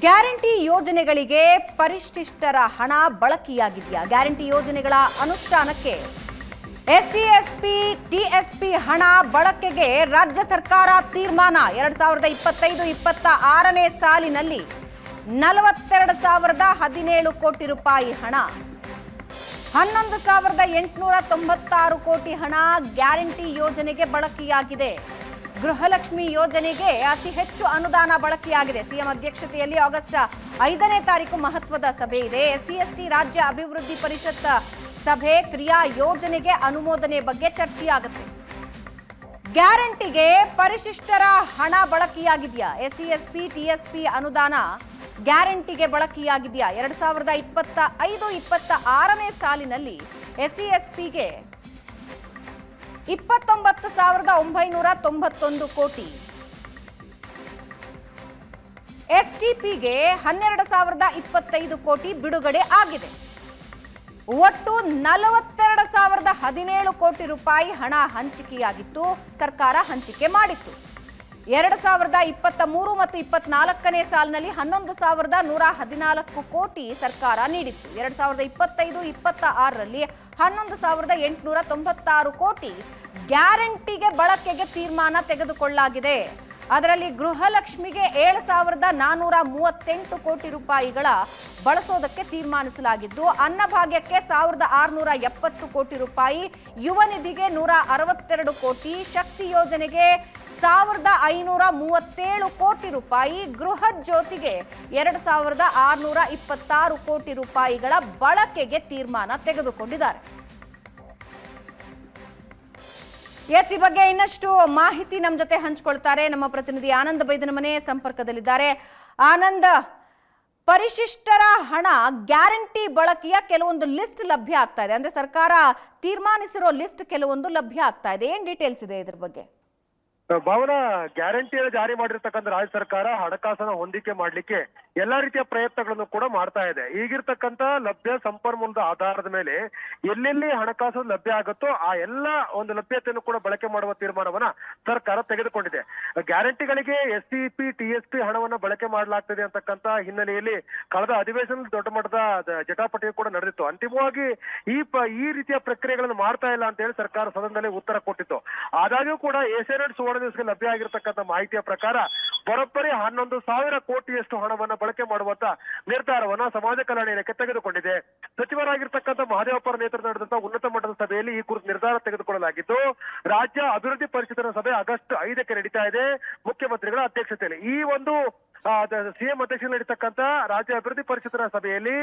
Guarantee ಯೋಜನೆಗಳಿಗೆ ಪರಿಶಿಷ್ಟರ ಹಣ ಬಳಕೆಯಾಗಿದೆಯಾ? Guarantee ಯೋಜನೆಗಳ ಅನುಷ್ಠಾನಕ್ಕೆ ಎಸ್ಸಿ ಎಸ್ಪಿ ಟಿಎಸ್ಪಿ ಹಣ ಬಳಕೆಗೆ ರಾಜ್ಯ ಸರ್ಕಾರ ತೀರ್ಮಾನ. ಎರಡ್ ಸಾವಿರದ ಇಪ್ಪತ್ತೈದು, ಇಪ್ಪತ್ತ ಆರನೇ ಸಾಲಿನಲ್ಲಿ ನಲವತ್ತೆರಡು ಸಾವಿರದ ಹದಿನೇಳು ಕೋಟಿ ರೂಪಾಯಿ ಹಣ. ಹನ್ನೊಂದು ಸಾವಿರದ ಎಂಟುನೂರ ತೊಂಬತ್ತಾರು ಕೋಟಿ ಹಣ ಗ್ಯಾರಂಟಿ ಯೋಜನೆಗೆ ಬಳಕೆಯಾಗಿದೆ. ಗೃಹಲಕ್ಷ್ಮಿ ಯೋಜನೆಗೆ ಅತಿ ಹೆಚ್ಚು ಅನುದಾನ ಬಳಕೆಯಾಗಿದೆ. ಸಿಎಂ ಅಧ್ಯಕ್ಷತೆಯಲ್ಲಿ ಆಗಸ್ಟ್ ಐದನೇ ತಾರೀಕು ಮಹತ್ವದ ಸಭೆ ಇದೆ. ಎಸ್ಸಿ ಎಸ್ಟಿ ರಾಜ್ಯ ಅಭಿವೃದ್ಧಿ ಪರಿಷತ್ ಸಭೆ ಕ್ರಿಯಾ ಯೋಜನೆಗೆ ಅನುಮೋದನೆ ಬಗ್ಗೆ ಚರ್ಚೆಯಾಗುತ್ತೆ. ಗ್ಯಾರಂಟಿಗೆ ಪರಿಶಿಷ್ಟರ ಹಣ ಬಳಕೆಯಾಗಿದೆಯಾ? ಎಸ್ಸಿ ಎಸ್ಪಿ ಟಿಎಸ್ಪಿ ಅನುದಾನ ಗ್ಯಾರಂಟಿಗೆ ಬಳಕೆಯಾಗಿದೆಯಾ? ಎರಡ್ ಸಾವಿರದ ಇಪ್ಪತ್ತ ಐದು ಇಪ್ಪತ್ತ ಆರನೇ ಸಾಲಿನಲ್ಲಿ ಎಸ್ಸಿ ಎಸ್ಪಿಗೆ ಇಪ್ಪತ್ತೊಂಬತ್ತು ಸಾವಿರದ ಒಂಬೈನೂರ ತೊಂಬತ್ತೊಂದು ಕೋಟಿ. ಎಸ್ಟಿಪಿಗೆ ಹನ್ನೆರಡು ಸಾವಿರದ ಇಪ್ಪತ್ತೈದು ಕೋಟಿ ಬಿಡುಗಡೆ ಆಗಿದೆ. ಒಟ್ಟು ನಲವತ್ತೆರಡು ಸಾವಿರದ ಹದಿನೇಳು ಕೋಟಿ ರೂಪಾಯಿ ಹಣ ಹಂಚಿಕೆಯಾಗಿತ್ತು. ಸರ್ಕಾರ ಹಂಚಿಕೆ ಮಾಡಿತ್ತು. ಎರಡು ಸಾವಿರದ ಇಪ್ಪತ್ತ ಮೂರು ಮತ್ತು ಇಪ್ಪತ್ನಾಲ್ಕನೇ ಸಾಲಿನಲ್ಲಿ ಹನ್ನೊಂದು ಸಾವಿರದ ನೂರ ಹದಿನಾಲ್ಕು ಕೋಟಿ ಸರ್ಕಾರ ನೀಡಿತ್ತು. ಎರಡು ಸಾವಿರದ ಇಪ್ಪತ್ತೈದು ಇಪ್ಪತ್ತ ಆರರಲ್ಲಿ ಹನ್ನೊಂದು ಸಾವಿರದ ಎಂಟುನೂರ ತೊಂಬತ್ತಾರು ಕೋಟಿ ಗ್ಯಾರಂಟಿಗೆ ಬಳಕೆಗೆ ತೀರ್ಮಾನ ತೆಗೆದುಕೊಳ್ಳಲಾಗಿದೆ. ಅದರಲ್ಲಿ ಗೃಹಲಕ್ಷ್ಮಿಗೆ ಏಳು ಸಾವಿರದ ನಾನ್ನೂರ ಮೂವತ್ತೆಂಟು ಕೋಟಿ ರೂಪಾಯಿಗಳ ಬಳಸೋದಕ್ಕೆ ತೀರ್ಮಾನಿಸಲಾಗಿದ್ದು, ಅನ್ನಭಾಗ್ಯಕ್ಕೆ ಸಾವಿರದ ಆರುನೂರ ಎಪ್ಪತ್ತು ಕೋಟಿ ರೂಪಾಯಿ, ಯುವ ನಿಧಿಗೆ ನೂರ ಅರವತ್ತೆರಡು ಕೋಟಿ, ಶಕ್ತಿ ಯೋಜನೆಗೆ ಸಾವಿರದ ಐನೂರ ಮೂವತ್ತೇಳು ಕೋಟಿ ರೂಪಾಯಿ ಗೃಹ ಜ್ಯೋತಿಗೆ ಎರಡು ಸಾವಿರದ ಆರುನೂರ ಇಪ್ಪತ್ತಾರು ಕೋಟಿ ರೂಪಾಯಿಗಳ ಬಳಕೆಗೆ ತೀರ್ಮಾನ ತೆಗೆದುಕೊಂಡಿದ್ದಾರೆ. ಎಸ್, ಈ ಬಗ್ಗೆ ಇನ್ನಷ್ಟು ಮಾಹಿತಿ ನಮ್ಮ ಜೊತೆ ಹಂಚ್ಕೊಳ್ತಾರೆ. ನಮ್ಮ ಪ್ರತಿನಿಧಿ ಆನಂದ್ ಬೈದನ ಮನೆ ಸಂಪರ್ಕದಲ್ಲಿದ್ದಾರೆ. ಆನಂದ್, ಪರಿಶಿಷ್ಟರ ಹಣ ಗ್ಯಾರಂಟಿ ಬಳಕೆಯ ಕೆಲವೊಂದು ಲಿಸ್ಟ್ ಲಭ್ಯ ಆಗ್ತಾ ಇದೆ. ಅಂದ್ರೆ ಸರ್ಕಾರ ತೀರ್ಮಾನಿಸಿರೋ ಲಿಸ್ಟ್ ಕೆಲವೊಂದು ಲಭ್ಯ ಆಗ್ತಾ ಇದೆ. ಏನ್ ಡೀಟೇಲ್ಸ್ ಇದೆ ಇದ್ರ ಬಗ್ಗೆ? ಭವನ ಗ್ಯಾರಂಟಿ ಜಾರಿ ಮಾಡಿರ್ತಕ್ಕಂಥ ರಾಜ್ಯ ಸರ್ಕಾರ ಹಣಕಾಸನ್ನ ಹೊಂದಿಕೆ ಮಾಡ್ಲಿಕ್ಕೆ ಎಲ್ಲಾ ರೀತಿಯ ಪ್ರಯತ್ನಗಳನ್ನು ಕೂಡ ಮಾಡ್ತಾ ಇದೆ. ಈಗಿರ್ತಕ್ಕಂತ ಲಭ್ಯ ಸಂಪನ್ಮೂಲದ ಆಧಾರದ ಮೇಲೆ ಎಲ್ಲೆಲ್ಲಿ ಹಣಕಾಸು ಲಭ್ಯ ಆಗುತ್ತೋ ಆ ಎಲ್ಲ ಒಂದು ಲಭ್ಯತೆಯನ್ನು ಕೂಡ ಬಳಕೆ ಮಾಡುವ ತೀರ್ಮಾನವನ್ನ ಸರ್ಕಾರ ತೆಗೆದುಕೊಂಡಿದೆ. ಗ್ಯಾರಂಟಿಗಳಿಗೆ S T P, T S P ಹಣವನ್ನ ಬಳಕೆ ಮಾಡಲಾಗ್ತದೆ ಅಂತಕ್ಕಂತ ಹಿನ್ನೆಲೆಯಲ್ಲಿ ಕಳೆದ ಅಧಿವೇಶನದಲ್ಲಿ ದೊಡ್ಡ ಮಟ್ಟದ ಜಟಾಪಟಿಯು ಜಟಾಪಟಿ ಕೂಡ ನಡೆದಿತ್ತು. ಅಂತಿಮವಾಗಿ ಈ ಈ ರೀತಿಯ ಪ್ರಕ್ರಿಯೆಗಳನ್ನು ಮಾಡ್ತಾ ಇಲ್ಲ ಅಂತ ಹೇಳಿ ಸರ್ಕಾರ ಸದನದಲ್ಲಿ ಉತ್ತರ ಕೊಟ್ಟಿತ್ತು. ಆದಾಗ್ಯೂ ಕೂಡ ಏಷ್ಯಾನೆಟ್ ಸುವರ್ಣ ದಿವಸಕ್ಕೆ ಲಭ್ಯ ಆಗಿರತಕ್ಕಂತ ಮಾಹಿತಿಯ ಪ್ರಕಾರ ಬರೋಬ್ಬರಿ ಹನ್ನೊಂದು ಸಾವಿರ ಕೋಟಿಯಷ್ಟು ಹಣವನ್ನ ಬಳಕೆ ಮಾಡುವಂತ ನಿರ್ಧಾರವನ್ನ ಸಮಾಜ ಕಲ್ಯಾಣ ಇಲಾಖೆ ತೆಗೆದುಕೊಂಡಿದೆ. ಸಚಿವರಾಗಿರ್ತಕ್ಕಂಥ ಮಹದೇವಪ್ಪರ ನೇತೃತ್ವ ನಡೆದಂತ ಉನ್ನತ ಮಟ್ಟದ ಸಭೆಯಲ್ಲಿ ಈ ಕುರಿತು ನಿರ್ಧಾರ ತೆಗೆದುಕೊಳ್ಳಲಾಗಿದ್ದು, ರಾಜ್ಯ ಅಭಿವೃದ್ಧಿ ಪರಿಷತ್ತಿನ ಸಭೆ ಆಗಸ್ಟ್ ಐದಕ್ಕೆ ನಡೀತಾ ಇದೆ. ಮುಖ್ಯಮಂತ್ರಿಗಳ ಅಧ್ಯಕ್ಷತೆಯಲ್ಲಿ ಈ ಒಂದು ಸಿಎಂ ಅಧ್ಯಕ್ಷ ನಡೀತಕ್ಕಂತ ರಾಜ್ಯ ಅಭಿವೃದ್ಧಿ ಪರಿಷತ್ತಿನ ಸಭೆಯಲ್ಲಿ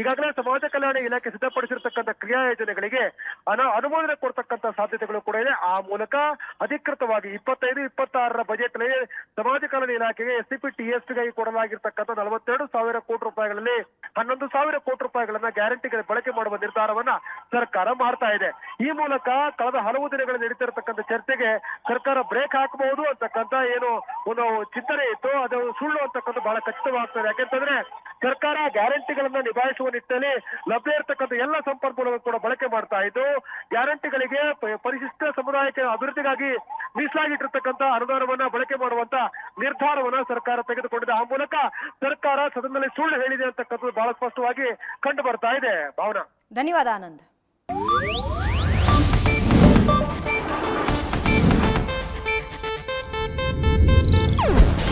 ಈಗಾಗಲೇ ಸಮಾಜ ಕಲ್ಯಾಣ ಇಲಾಖೆ ಸಿದ್ಧಪಡಿಸಿರ್ತಕ್ಕಂಥ ಕ್ರಿಯಾ ಯೋಜನೆಗಳಿಗೆ ಅನು, ಅನುಮೋದನೆ ಕೊಡ್ತಕ್ಕಂಥ ಸಾಧ್ಯತೆಗಳು ಕೂಡ ಇದೆ. ಆ ಮೂಲಕ ಅಧಿಕೃತವಾಗಿ ಇಪ್ಪತ್ತೈದು, ಇಪ್ಪತ್ತಾರರ ಬಜೆಟ್ನಲ್ಲಿ ಸಮಾಜ ಕಲ್ಯಾಣ ಇಲಾಖೆಗೆ ಎಸ್ ಪಿ, ಟಿ ಎಸ್ ಕೊಡಲಾಗಿರ್ತಕ್ಕಂಥ ನಲವತ್ತೆರಡು ಸಾವಿರ ಕೋಟಿ ರೂಪಾಯಿಗಳಲ್ಲಿ ಹನ್ನೊಂದು ಸಾವಿರ ಕೋಟಿ ರೂಪಾಯಿಗಳನ್ನ ಗ್ಯಾರಂಟಿಗೆ ಬಳಕೆ ಮಾಡುವ ನಿರ್ಧಾರವನ್ನ ಸರ್ಕಾರ ಮಾಡ್ತಾ ಇದೆ. ಈ ಮೂಲಕ ಕಳೆದ ಹಲವು ದಿನಗಳಲ್ಲಿ ನಡೀತಿರತಕ್ಕಂಥ ಚರ್ಚೆಗೆ ಸರ್ಕಾರ ಬ್ರೇಕ್ ಹಾಕಬಹುದು ಅಂತಕ್ಕಂಥ ಏನು ಒಂದು ಚಿಂತನೆ ಇತ್ತು. ಅದು ಸುಳ್ಳು ಅಂತಕ್ಕಂಥ ಬಹಳ ಖಚಿತವಾಗ್ತದೆ. ಯಾಕೆಂತಂದ್ರೆ ಸರ್ಕಾರ ಗ್ಯಾರಂಟಿಗಳನ್ನ ನಿಭಾಯಿಸುವ ನಿಟ್ಟಿನಲ್ಲಿ ಲಭ್ಯ ಇರತಕ್ಕಂಥ ಎಲ್ಲ ಸಂಪನ್ಮೂಲಗಳು ಕೂಡ ಬಳಕೆ ಮಾಡ್ತಾ ಇದ್ದು, ಗ್ಯಾರಂಟಿಗಳಿಗೆ ಪರಿಶಿಷ್ಟ ಸಮುದಾಯಕ್ಕೆ ಅಭಿವೃದ್ಧಿಗಾಗಿ ಮೀಸಲಾಗಿಟ್ಟಿರ್ತಕ್ಕಂಥ ಅನುದಾನವನ್ನ ಬಳಕೆ ಮಾಡುವಂತ ನಿರ್ಧಾರವನ್ನ ಸರ್ಕಾರ ತೆಗೆದುಕೊಂಡಿದೆ. ಆ ಮೂಲಕ ಸರ್ಕಾರ ಸದನದಲ್ಲಿ ಸುಳ್ಳು ಹೇಳಿದೆ ಅಂತಕ್ಕಂಥದ್ದು ಬಹಳ ಸ್ಪಷ್ಟವಾಗಿ ಕಂಡು ಬರ್ತಾ ಇದೆ. ಭಾವನಾ. ಧನ್ಯವಾದ ಆನಂದ್.